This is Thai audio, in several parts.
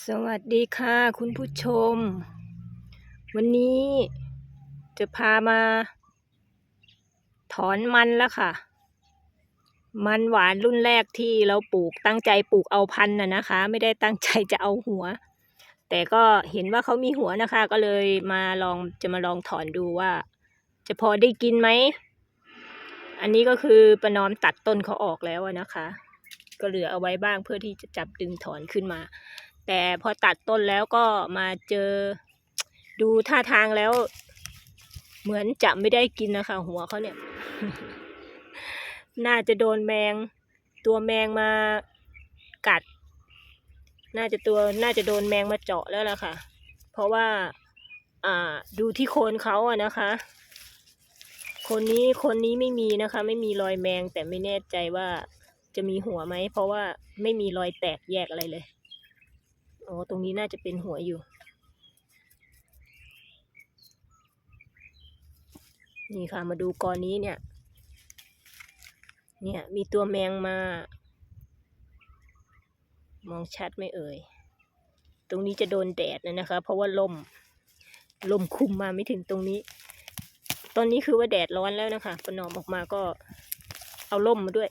สวัสดีค่ะคุณผู้ชม วันนี้จะพามา ถอนมันแล้วค่ะ มันหวานรุ่นแรกที่เราปลูกตั้งใจปลูกเอาพันธุ์น่ะนะคะ ไม่ได้ตั้งใจจะเอาหัว แต่ก็เห็นว่าเขามีหัวนะคะ ก็เลยมาลองจะมาลองถอนดูว่า จะพอได้กินไหม อันนี้ก็คือประนอมตัดต้นเขาออกแล้วนะคะ ก็เหลือเอาไว้บ้างเพื่อที่จะจับดึงถอนขึ้นมา แต่พอตัดต้นแล้วก็มาเจอดูท่าทางแล้ว เหมือนจะไม่ได้กินนะคะ หัวเขาเนี่ย น่าจะโดนแมง ตัวแมงมากัด น่าจะตัวน่าจะโดนแมงมาเจาะแล้วล่ะค่ะ เพราะว่าอ่าดูที่โคนเขาอะนะคะ คนนี้คนนี้ไม่มีนะคะ ไม่มีรอยแมงแต่ไม่แน่ใจว่าจะมีหัวไหม เพราะว่าไม่มีรอยแตกแยกอะไรเลย อ๋อ ตรงนี้น่าจะเป็นหัวอยู่ นี่ค่ะ มาดูกอนนี้เนี่ย เนี่ย มีตัวแมงมา มองชัดไม่เอ่ย ตรงนี้จะโดนแดดนะนะคะ เพราะว่าลม ลมคุมมาไม่ถึงตรงนี้ ตอนนี้คือว่าแดดร้อนแล้วนะคะประนอมออกมาก็เอาล่มมาด้วย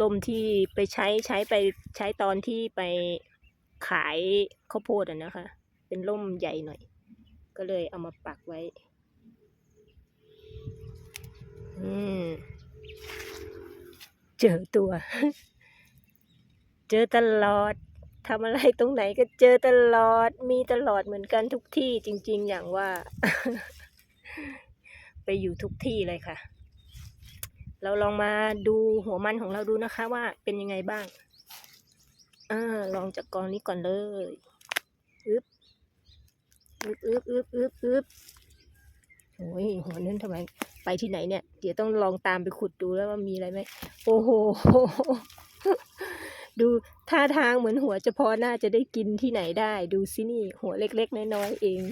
ลมที่ไปใช้ใช้ไปใช้ตอนที่ไปขายข้าวโพดอะนะคะ เป็นล่มใหญ่หน่อย ก็เลยเอามาปักไว้ อืม เจอตัว เจอตลอดทำอะไรตรงไหนก็เจอตลอด มีตลอดเหมือนกันทุกที่จริง ๆ อย่างว่า ไปอยู่ทุกที่เลยค่ะ เราลองมาดูหัวมันของเราดูนะคะว่าเป็นยังไงบ้างอ่าลองจากกองนี้ก่อนเลยอึบอึบอึบอึบอึบอึบโอ้ยหัวนั้นทำไม ไปที่ไหนเนี่ย เดี๋ยวต้องลองตามไปขุดดูแล้วว่ามีอะไรไหมโอ้โห ดูท่าทางเหมือนหัวจะพอน่าจะได้กินที่ไหนได้ ดูสินี่ หัวเล็กๆ น้อยๆเอง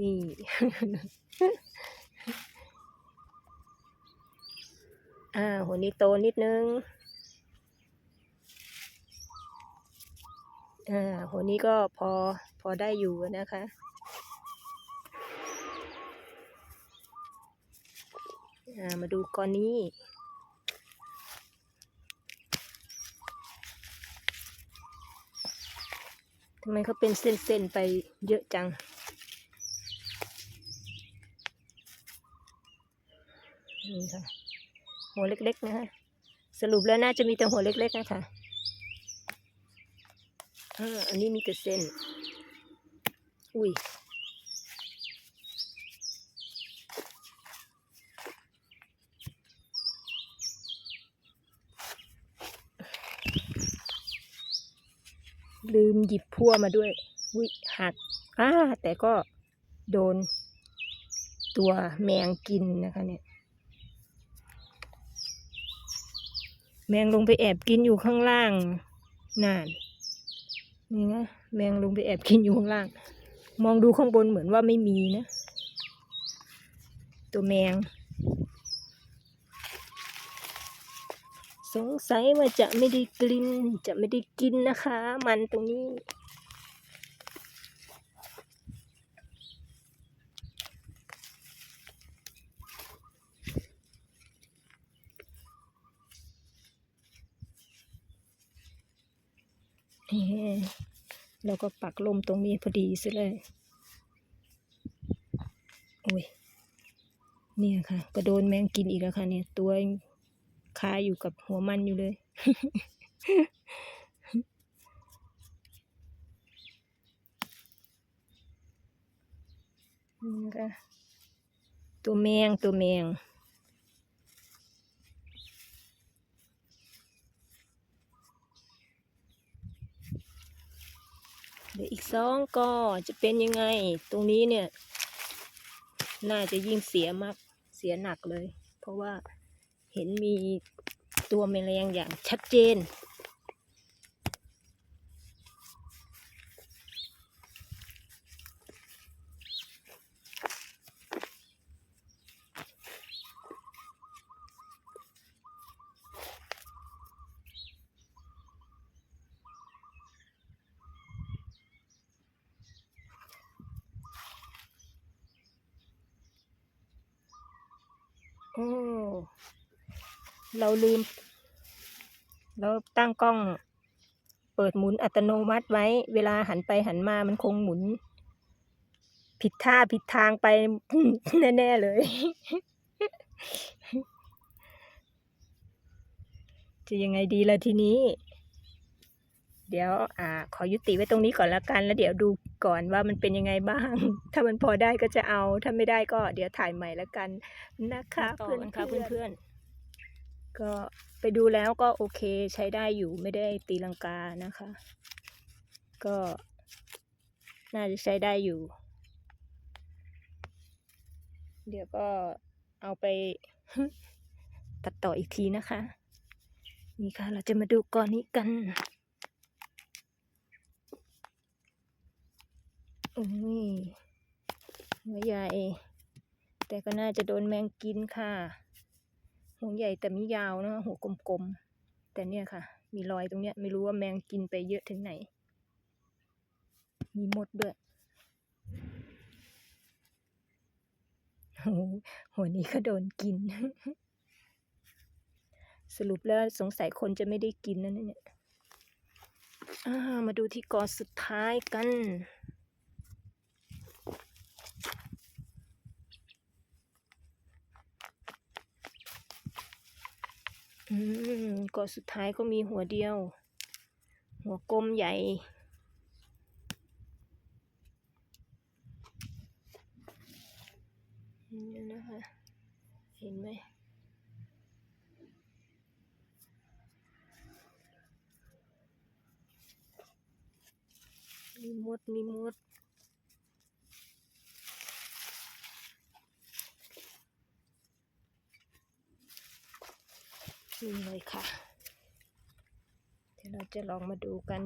นี่ อ่าหัวนี้โตนิดนึง อ่าหัวนี้ก็พอพอได้อยู่นะคะอ่ามาดูก้อนนี้ ทำไมเขาเป็นเส้นๆไปเยอะจัง นี่ค่ะ หัวเล็กๆนะคะสรุปแล้วน่าจะมีแต่หัวเล็กๆนะคะอ่าอันนี้มีแต่เส้น อุ้ยลืมหยิบพั่วมาด้วย วิหักอ่าแต่ก็โดนตัวแมงกินนะคะเนี่ย แมงลงไปแอบกินอยู่ข้างล่างนานนี่นะแมงลงไปแอบกินอยู่ข้างล่าง มองดูข้างบนเหมือนว่าไม่มีนะ ตัวแมง สงสัยว่าจะไม่ได้กลิ่นจะไม่ได้กินนะคะ มันตรงนี้ เอ๊ะเราก็ปักลมตรงนี้พอดีซะเลยโอ้ยเนี่ยค่ะ ก็โดนแมงกินอีกแล้วค่ะ เนี่ย ตัวคาอยู่กับหัวมันอยู่เลยนี่นะคะตัวแมงตัวแมง เดี๋ยวอีกสองก็จะเป็นยังไง ตรงนี้เนี่ย น่าจะยิ่งเสียมาก เสียหนักเลย เพราะว่าเห็นมีตัวแมลงอย่างชัดเจนน โอ้เราลืม เราตั้งกล้อง เปิดหมุนอัตโนมัติไว้ เวลาหันไปหันมามันคงหมุน ผิดท่าผิดทางไป แน่ ๆ เลย จะยังไงดีล่ะทีนี้ เดี๋ยวอ่าขอยุติไว้ตรงนี้ก่อนละกัน แล้วเดี๋ยวดูก่อนว่ามันเป็นยังไงบ้าง ถ้ามันพอได้ก็จะเอา ถ้าไม่ได้ก็เดี๋ยวถ่ายใหม่ละกันนะคะต่อเพื่อนกันค่ะค่ะเพื่อนๆก็ไปดูแล้วก็โอเคใช้ได้อยู่ไม่ได้ตีลังกานะคะ ก็ น่าจะใช้ได้อยู่ เดี๋ยวก็เอาไปตัดต่ออีกทีนะคะ นี่ค่ะเราจะมาดูก่อนนี้กัน อ้ยหัวใหญ่ แต่ก็น่าจะโดนแมงกินค่ะ หัวใหญ่แต่ไม่ยาวนะหัวกลมๆ แต่เนี่ยค่ะ มีรอยตรงเนี้ยไม่รู้ว่าแมงกินไปเยอะถึงไหน มีมดด้วยโอ้โหหัวนี้ก็โดนกิน สรุปแล้วสงสัยคนจะไม่ได้กินนั่นเนี่ยอ่ามาดูที่กอสุดท้ายกัน อืมกอสุดท้ายก็มีหัวเดียว หัวกลมใหญ่ นี่นะคะ เห็นไหมมีมด มีมด นี่เลยค่ะ เดี๋ยวเราจะลองมาดูกัน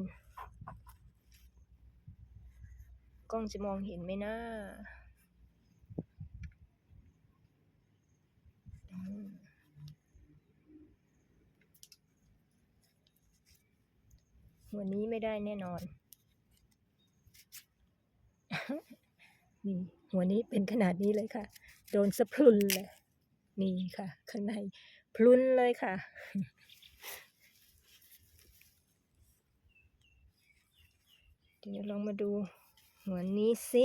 กล้องจะมองเห็นไหมนะวันนี้ไม่ได้แน่นอน นี่หัวนี้เป็นขนาดนี้เลยค่ะ โดนสะพรุนเลย นี่ค่ะ ข้างใน พลุนเลยค่ะ เดี๋ยวลองมาดูหัวนี้สิ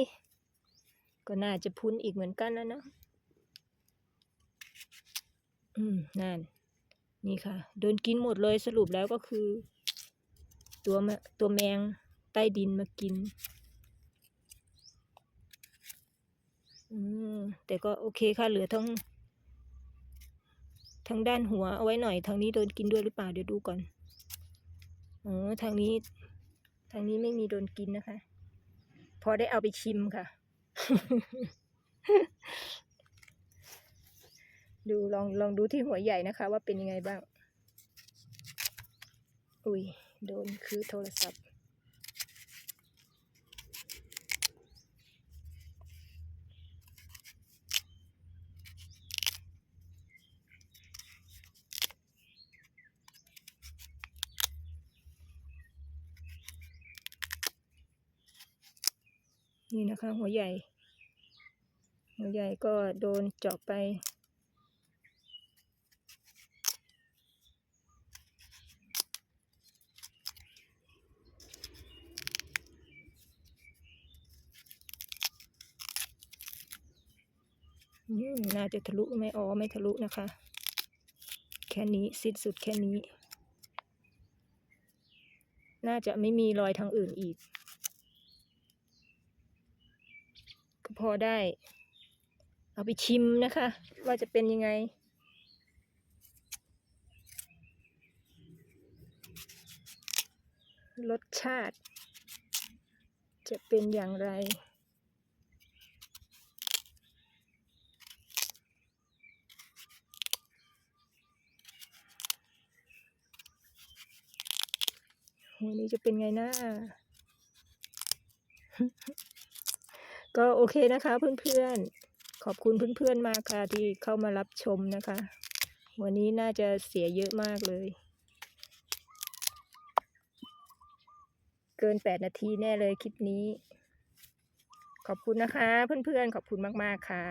ก็น่าจะพุ้นอีกเหมือนกันนะเนาะอืม นั่น นี่ค่ะ โดนกินหมดเลยสรุปแล้วก็คือ ตัวมตัวแมงใต้ดินมากิน อืม แต่ก็โอเคค่ะ เหลือทั้ง ทางด้านหัวเอาไว้หน่อยทางนี้โดนกินด้วยหรือเปล่าเดี๋ยวดูก่อนอ๋อทางนี้ ทางนี้ไม่มีโดนกินนะคะ พอได้เอาไปชิมค่ะ ดูลองลองดูที่หัวใหญ่นะคะ ว่าเป็นยังไงบ้าง อุ้ยโดนคือโทรศัพท์ นี่นะคะ หัวใหญ่ หัวใหญ่ก็โดนเจาะไป น่าจะทะลุไหมอ๋อไม่ทะลุนะคะ แค่นี้สิ้นสุดแค่นี้ น่าจะไม่มีรอยทางอื่นอีก ก็พอได้ เอาไปชิมนะคะ ว่าจะเป็นยังไง รสชาติ จะเป็นอย่างไรหัวนี้จะเป็นไงนะ ก็โอเคนะคะเพื่อนๆ ขอบคุณเพื่อนๆมากค่ะที่เข้ามารับชมนะคะ วันนี้น่าจะเสียเยอะมากเลย เกินแปดนาทีแน่เลยคลิปนี้ ขอบคุณนะคะเพื่อนๆ ขอบคุณมากๆค่ะ